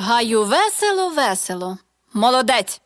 гаю весело, весело. Молодець.